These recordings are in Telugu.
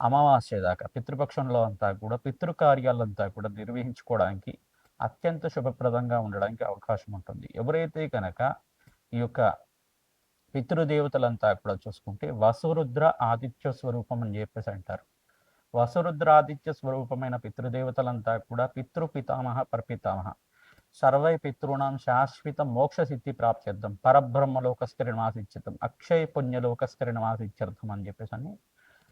అమావాస్య దాకా పితృపక్షంలో అంతా కూడా పితృకార్యాలంతా కూడా నిర్వహించుకోవడానికి అత్యంత శుభప్రదంగా ఉండడానికి అవకాశం ఉంటుంది. ఎవరైతే కనుక ఈ యొక్క పితృదేవతలంతా కూడా చూసుకుంటే వసురుద్ర ఆదిత్య స్వరూపం అని చెప్పేసి అంటారు. వసురుద్ర ఆదిత్య స్వరూపమైన పితృదేవతలంతా కూడా పితృ పితామహ పరపితామహ. సర్వై పితృణాం శాశ్వత మోక్ష సిద్ధి ప్రాప్త్యర్థం పరబ్రహ్మలోకస్థిరణమాసిత్యర్థం అక్షయ పుణ్యలోకస్థిరణమాసిత్యర్థం అని చెప్పేసి అని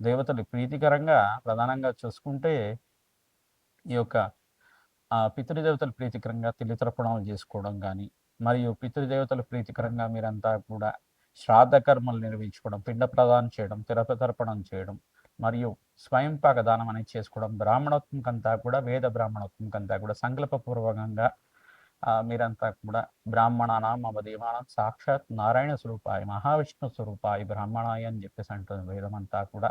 దేవతలు ప్రీతికరంగా ప్రధానంగా చూసుకుంటే ఈ యొక్క పితృదేవతలు ప్రీతికరంగా తిలితర్పణాలు చేసుకోవడం కానీ మరియు పితృదేవతలు ప్రీతికరంగా మీరంతా కూడా శ్రాద్ధ కర్మలు నిర్వహించుకోవడం పిండ ప్రదానం చేయడం తిరపతర్పణం చేయడం మరియు స్వయం దానం అనేది చేసుకోవడం బ్రాహ్మణోత్మకంతా కూడా వేద బ్రాహ్మణోత్మకంతా కూడా సంకల్పపూర్వకంగా మీరంతా కూడా బ్రాహ్మణానాం మమ సాక్షాత్ నారాయణ స్వరూపాయి మహావిష్ణు స్వరూపాయి బ్రాహ్మణాయ అని చెప్పేసి అంటుంది వేదం అంతా కూడా.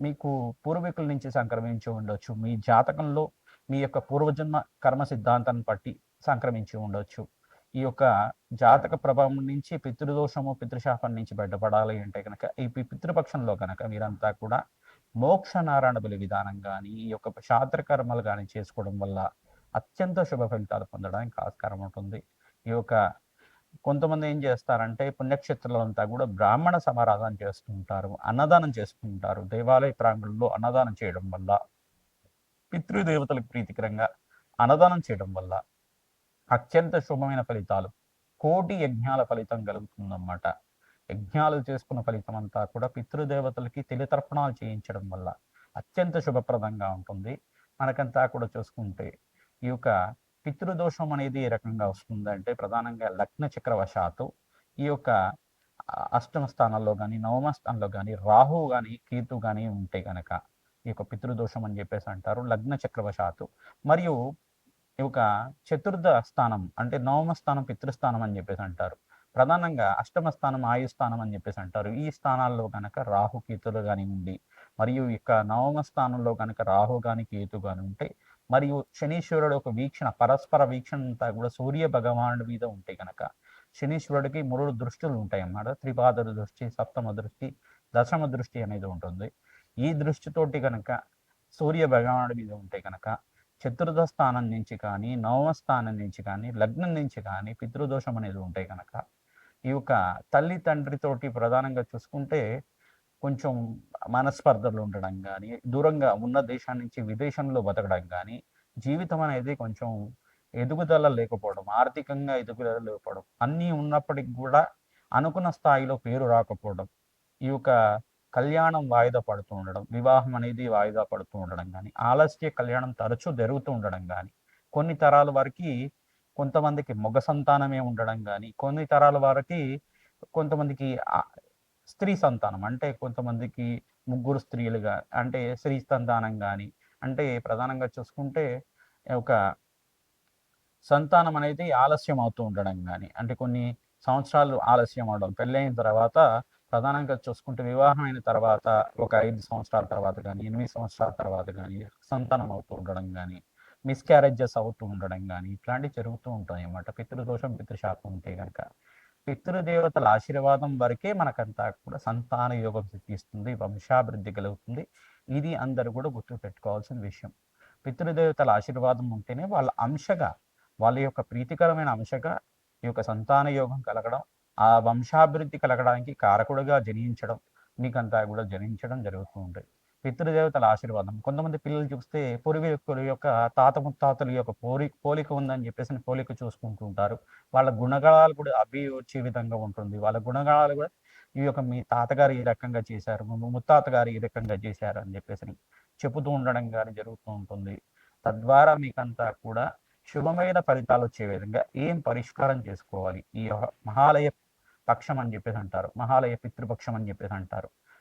మీకు పూర్వీకుల నుంచి సంక్రమించి ఉండొచ్చు. మీ జాతకంలో మీ యొక్క పూర్వజన్మ కర్మ సిద్ధాంతాన్ని బట్టి సంక్రమించి ఉండొచ్చు. ఈ యొక్క జాతక ప్రభావం నుంచి పితృదోషము పితృశాపం నుంచి బయటపడాలి అంటే కనుక ఈ పితృపక్షంలో కనుక మీరంతా కూడా మోక్ష నారాయణ బలి విధానం కానీ ఈ యొక్క శాస్త్ర కర్మలు కానీ చేసుకోవడం వల్ల అత్యంత శుభ ఫలితాలు పొందడానికి ఆస్కారం ఉంటుంది. ఈ యొక్క కొంతమంది ఏం చేస్తారంటే పుణ్యక్షేత్రాలంతా కూడా బ్రాహ్మణ సమారాధన చేస్తుంటారు అన్నదానం చేసుకుంటారు దేవాలయ ప్రాంగణంలో అన్నదానం చేయడం వల్ల పితృదేవతలకు ప్రీతికరంగా అన్నదానం చేయడం వల్ల అత్యంత శుభమైన ఫలితాలు కోటి యజ్ఞాల ఫలితం కలుగుతుందన్నమాట. యజ్ఞాలు చేసుకున్న ఫలితం అంతా కూడా పితృదేవతలకి తెలితర్పణాలు చేయించడం వల్ల అత్యంత శుభప్రదంగా ఉంటుంది. మనకంతా కూడా చూసుకుంటే ఈ యొక్క పితృదోషం అనేది ఏ రకంగా వస్తుందంటే ప్రధానంగా లగ్న చక్రవశాత్తు ఈ యొక్క అష్టమ స్థానాల్లో కానీ నవమ స్థానంలో కానీ రాహు కానీ కేతు కానీ ఉంటే కనుక ఈ యొక్క పితృదోషం అని చెప్పేసి అంటారు లగ్న చక్రవశాత్తు. మరియు ఈ యొక్క చతుర్థ స్థానం అంటే నవమ స్థానం పితృస్థానం అని చెప్పేసి అంటారు. ప్రధానంగా అష్టమ స్థానం ఆయు స్థానం అని చెప్పేసి అంటారు. ఈ స్థానాల్లో కనుక రాహు కేతులు కానీ ఉండి మరియు ఇక నవమ స్థానంలో కనుక రాహు కానీ కేతు కానీ ఉంటే మరియు శనీశ్వరుడు ఒక వీక్షణ పరస్పర వీక్షణ అంతా కూడా సూర్య భగవానుడి మీద ఉంటే కనుక శనీశ్వరుడికి మూడు దృష్టిలు ఉంటాయి అన్నమాట త్రిపాదరు దృష్టి సప్తమ దృష్టి దశమ దృష్టి అనేది ఉంటుంది. ఈ దృష్టితోటి కనుక సూర్య భగవానుడి మీద ఉంటే కనుక చతుర్థ స్థానం నుంచి కానీ నవమ స్థానం నుంచి కానీ లగ్నం నుంచి కానీ పితృదోషం అనేది ఉంటే కనుక ఈ యొక్క తల్లి తండ్రితోటి ప్రధానంగా చూసుకుంటే కొంచెం మనస్పర్ధలు ఉండడం కానీ దూరంగా ఉన్న దేశం నుంచి విదేశంలో బతకడం కానీ జీవితం అనేది కొంచెం ఎదుగుదల లేకపోవడం ఆర్థికంగా ఎదుగుదల లేకపోవడం అన్నీ ఉన్నప్పటికి కూడా అనుకున్న స్థాయిలో పేరు రాకపోవడం ఈ యొక్క కళ్యాణం వాయిదా పడుతూ ఉండడం వివాహం అనేది వాయిదా పడుతూ ఉండడం కానీ ఆలస్య కళ్యాణం తరచూ జరుగుతూ ఉండడం కానీ కొన్ని తరాల వారికి కొంతమందికి మగ సంతానమే ఉండడం కానీ కొన్ని తరాల వారికి కొంతమందికి స్త్రీ సంతానం అంటే కొంతమందికి ముగ్గురు స్త్రీలుగా అంటే స్త్రీ సంతానం కానీ అంటే ప్రధానంగా చూసుకుంటే ఒక సంతానం అనేది ఆలస్యం అవుతూ ఉండడం కానీ అంటే కొన్ని సంవత్సరాలు ఆలస్యం అవడం పెళ్ళైన తర్వాత ప్రధానంగా చూసుకుంటే వివాహం అయిన తర్వాత ఒక ఐదు సంవత్సరాల తర్వాత కానీ ఎనిమిది సంవత్సరాల తర్వాత కానీ సంతానం అవుతూ ఉండడం కానీ మిస్క్యారేజెస్ అవుతూ ఉండడం కానీ ఇట్లాంటివి జరుగుతూ ఉంటాయి అన్నమాట పితృదోషం పితృశాపం ఉంటే కనుక పితృదేవతల ఆశీర్వాదం వరకే మనకంతా కూడా సంతాన యోగం సిద్ధిస్తుంది వంశాభివృద్ధి కలుగుతుంది. ఇది అందరూ కూడా గుర్తు పెట్టుకోవాల్సిన విషయం. పితృదేవతల ఆశీర్వాదం ఉంటేనే వాళ్ళ అంశగా వాళ్ళ యొక్క ప్రీతికరమైన అంశగా ఈ యొక్క సంతాన యోగం కలగడం ఆ వంశాభివృద్ధి కలగడానికి కారకుడుగా జనించడం మీకంతా కూడా జనించడం జరుగుతూ ఉంటుంది. పితృదేవతల ఆశీర్వాదం. కొంతమంది పిల్లలు చూస్తే పూర్వీకుల యొక్క తాత ముత్తాతల యొక్క పోలి పోలిక ఉందని చెప్పేసి పోలిక చూసుకుంటూ ఉంటారు. వాళ్ళ గుణగణాలు కూడా అవి వచ్చే విధంగా ఉంటుంది. వాళ్ళ గుణగణాలు కూడా ఈ యొక్క మీ తాతగారు ఈ రకంగా చేశారు ముత్తాత గారు ఈ రకంగా చేశారు అని చెప్పేసి చెబుతూ ఉండడం కానీ జరుగుతూ ఉంటుంది. తద్వారా మీకంతా కూడా శుభమైన ఫలితాలు వచ్చే విధంగా ఏం పరిష్కారం చేసుకోవాలి? ఈ మహాలయ పక్షం అని చెప్పేసి అంటారు. మహాలయ పితృపక్షం అని చెప్పేసి అంటారు.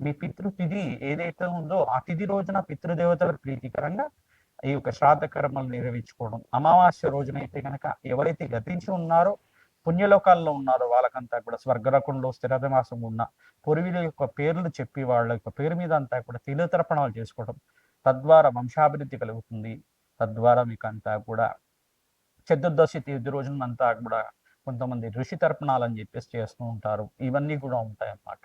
మీ పితృతిథి ఏదైతే ఉందో ఆ తిథి రోజున పితృదేవతలకు ప్రీతికరంగా ఈ యొక్క శ్రాద్ధ కర్మలు నిర్వహించుకోవడం. అమావాస్య రోజున అయితే కనుక ఎవరైతే గతించి ఉన్నారో పుణ్యలోకాల్లో ఉన్నారో వాళ్ళకంతా కూడా స్వర్గరకంలో స్థిరమాసం ఉన్న పూర్వీల యొక్క పేర్లు చెప్పి వాళ్ళ యొక్క పేరు మీద అంతా కూడా తిలతర్పణాలు చేసుకోవడం తద్వారా వంశాభివృద్ధి కలుగుతుంది. తద్వారా మీకు అంతా కూడా చతుర్దశి తీర్థి రోజునంతా కూడా కొంతమంది ఋషి తర్పణాలు అని చెప్పేసి చేస్తూ ఉంటారు. ఇవన్నీ కూడా ఉంటాయన్నమాట.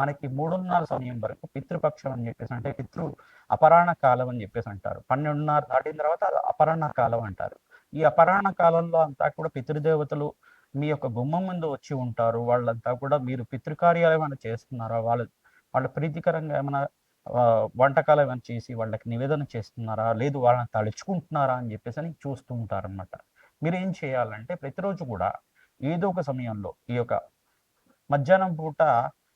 మనకి మూడున్నర సమయం వరకు పితృపక్షం అని చెప్పేసి అంటే పితృ అపరాణ కాలం అని చెప్పేసి అంటారు. పన్నెండున్నర దాటిన తర్వాత అపరాణ కాలం అంటారు. ఈ అపరాణ కాలంలో అంతా కూడా పితృదేవతలు మీ యొక్క గుమ్మం ముందు వచ్చి ఉంటారు. వాళ్ళంతా కూడా మీరు పితృకార్యాలు ఏమైనా చేస్తున్నారా? వాళ్ళు వాళ్ళ ప్రీతికరంగా ఏమైనా వంటకాలు ఏమైనా చేసి వాళ్ళకి నివేదన చేస్తున్నారా? లేదు వాళ్ళని తలుచుకుంటున్నారా అని చెప్పేసి అని చూస్తూ ఉంటారనమాట మీరు ఏం చేయాలంటే ప్రతిరోజు కూడా ఏదో ఒక సమయంలో ఈ యొక్క మధ్యాహ్నం పూట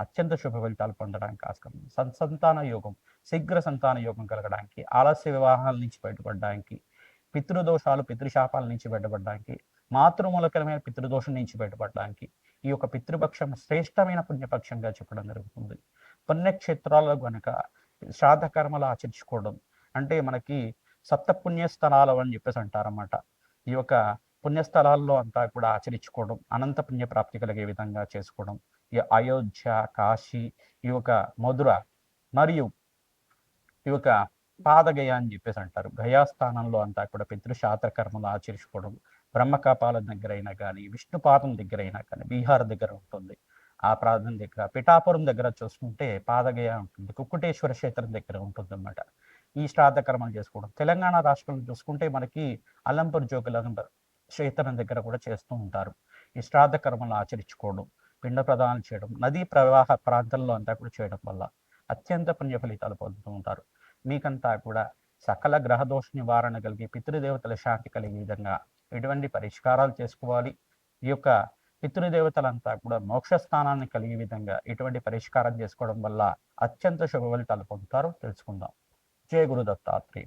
అత్యంత శుభ ఫలితాలు పొందడానికి ఆస్కారం ఉంది. యోగం శీఘ్ర సంతాన యోగం కలగడానికి ఆలస్య వివాహాల నుంచి బయటపడడానికి పితృదోషాలు పితృశాపాల నుంచి బయటపడడానికి మాతృమూలకరమైన పితృదోషం నుంచి బయటపడడానికి ఈ యొక్క పితృపక్షం శ్రేష్టమైన పుణ్యపక్షంగా చెప్పడం జరుగుతుంది పుణ్యక్షేత్రాల్లో గనుక శ్రాద్ధకర్మలు ఆచరించుకోవడం అంటే మనకి సప్త పుణ్యస్థలాలు అని చెప్పేసి అంటారన్నమాట ఈ యొక్క పుణ్యస్థలాల్లో అంతా కూడా ఆచరించుకోవడం అనంత పుణ్య ప్రాప్తి కలిగే విధంగా చేసుకోవడం ఈ అయోధ్య కాశీ ఈ యొక్క మధుర మరియు ఈ యొక్క పాదగయ అని చెప్పేసి అంటారు. గయాస్థానంలో అంతా కూడా పితృశాస్త్ర కర్మలు ఆచరించుకోవడం బ్రహ్మకాపాల దగ్గర అయినా కానీ విష్ణుపాదం దగ్గర అయినా కానీ బీహార్ దగ్గర ఉంటుంది. ఆ ప్రాంతం దగ్గర పిఠాపురం దగ్గర చూసుకుంటే పాదగయ ఉంటుంది. కుక్కుటేశ్వర క్షేత్రం దగ్గర ఉంటుంది అన్నమాట ఈ శ్రాద్ధ కర్మలు చేసుకోవడం. తెలంగాణ రాష్ట్రంలో చూసుకుంటే మనకి అల్లంపూర్ జోగులంబర్ క్షేత్రం దగ్గర కూడా చేస్తూ ఉంటారు. ఈ శ్రాద్ధ కర్మలు ఆచరించుకోవడం. పిండ ప్రదానం చేయడం నదీ ప్రవాహ ప్రాంతంలో అంతా కూడా చేయడం వల్ల అత్యంత పుణ్య ఫలితాలు పొందుతూ ఉంటారు. మీకంతా కూడా సకల గ్రహదోష నివారణ కలిగి పితృదేవతల శాంతి కలిగే విధంగా ఎటువంటి పరిష్కారాలు చేసుకోవాలి? ఈ యొక్క పితృదేవతలంతా కూడా మోక్ష స్థానాన్ని కలిగే విధంగా ఎటువంటి పరిష్కారం చేసుకోవడం వల్ల అత్యంత శుభ ఫలితాలు పొందుతారో తెలుసుకుందాం. జయ గురుదత్తాత్రేయ.